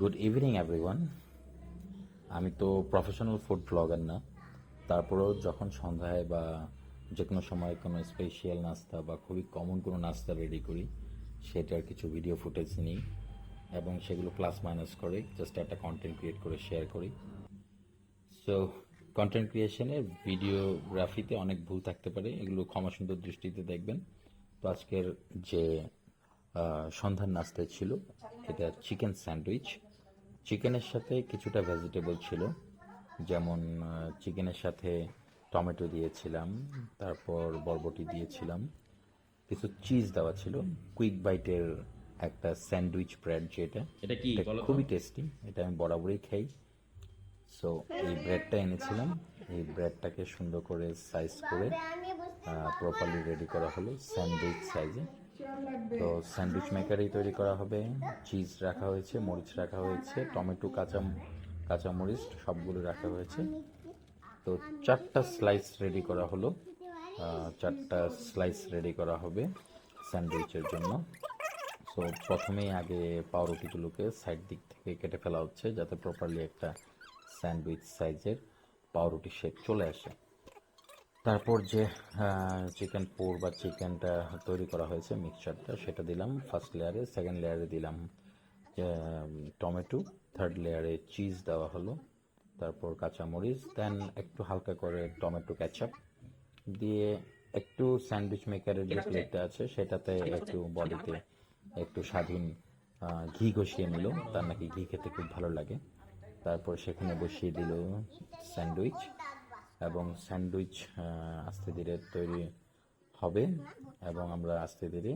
Good evening everyone আমি তো professional food blogger না। তারপরেও যখন সন্ধ্যায় বা যে কোনো সময় কোনো স্পেশিয়াল নাস্তা বা খুবই কমন কোনো নাস্তা রেডি করি সেটার কিছু ভিডিও ফুটেজ নিই এবং সেগুলো প্লাস মাইনাস করে জাস্ট একটা কন্টেন্ট ক্রিয়েট করে শেয়ার করি। সো কন্টেন্ট ক্রিয়েশনের ভিডিওগ্রাফিতে অনেক ভুল থাকতে পারে, এগুলো ক্ষমা সুন্দর দৃষ্টিতে দেখবেন। তো আজকের যে সন্ধ্যার নাস্তায় ছিল, এটা চিকেন স্যান্ডউইচ চিকেনের সাথে কিছুটা ভেজিটেবল ছিল। যেমন চিকেনের সাথে টমেটো দিয়েছিলাম তারপর বরবটি দিয়েছিলাম। কিছু চিজ দেওয়া ছিল। কুইক বাইটের একটা স্যান্ডউইচ ব্রেড যেটা এটা কি? খুবই টেস্টি এটা আমি বরাবরই খাই। সো এই ব্রেডটা এনেছিলাম। এই ব্রেডটাকে সুন্দর করে সাইজ করে প্রপারলি রেডি করা হলো স্যান্ডউইচ সাইজে তো স্যান্ডউইচ মেকারেই তৈরি করা হবে। চিজ রাখা হয়েছে, মরিচ রাখা হয়েছে, টমেটো, কাঁচা কাঁচা মরিচ সবগুলো রাখা হয়েছে। তো চারটা স্লাইস রেডি করা হলো। চারটা স্লাইস রেডি করা হবে স্যান্ডউইচের জন্য। সো প্রথমেই আগে পাউরুটিগুলোকে সাইড দিক থেকে কেটে ফেলা হচ্ছে, যাতে প্রপারলি একটা স্যান্ডউইচ সাইজের পাউরুটি শেপ চলে আসে। তারপর যে চিকেন পোর বা চিকেনটা তৈরি করা হয়েছে মিক্সচারটা সেটা দিলাম ফার্স্ট লেয়ারে সেকেন্ড লেয়ারে দিলাম টমেটো থার্ড লেয়ারে চিজ দেওয়া হলো তারপর কাঁচামরিচ দেন একটু হালকা করে টমেটো ক্যাচাপ দিয়ে একটু স্যান্ডউইচ মেকারের যে প্লেটটা আছে সেটাতে একটু বডিতে একটু স্বাধীন ঘি ঘষিয়ে নিল তার নাকি ঘি খেতে খুব ভালো লাগে। তারপর সেখানে বসিয়ে দিল স্যান্ডউইচ এবং স্যান্ডউইচ আস্তে ধীরে তৈরি হবে এবং আমরা আস্তে ধীরে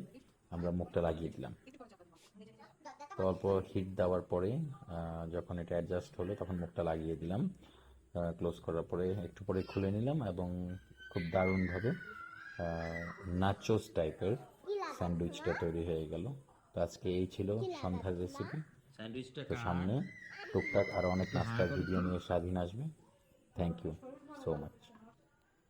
আমরা মুখটা লাগিয়ে দিলাম। তো অল্প হিট দেওয়ার পরে যখন এটা অ্যাডজাস্ট হলো তখন মুখটা লাগিয়ে দিলাম। ক্লোজ করার পরে একটু পরে খুলে নিলাম এবং খুব দারুণভাবে নাচোস টাইপের স্যান্ডউইচটা তৈরি হয়ে গেল। তো আজকে এই ছিল সন্ধ্যার রেসিপি স্যান্ডউইচটা তো সামনে টুকটাক আরও অনেক নাস্তার ভিডিও নিয়ে স্বাধীন আসবে। Thank you so much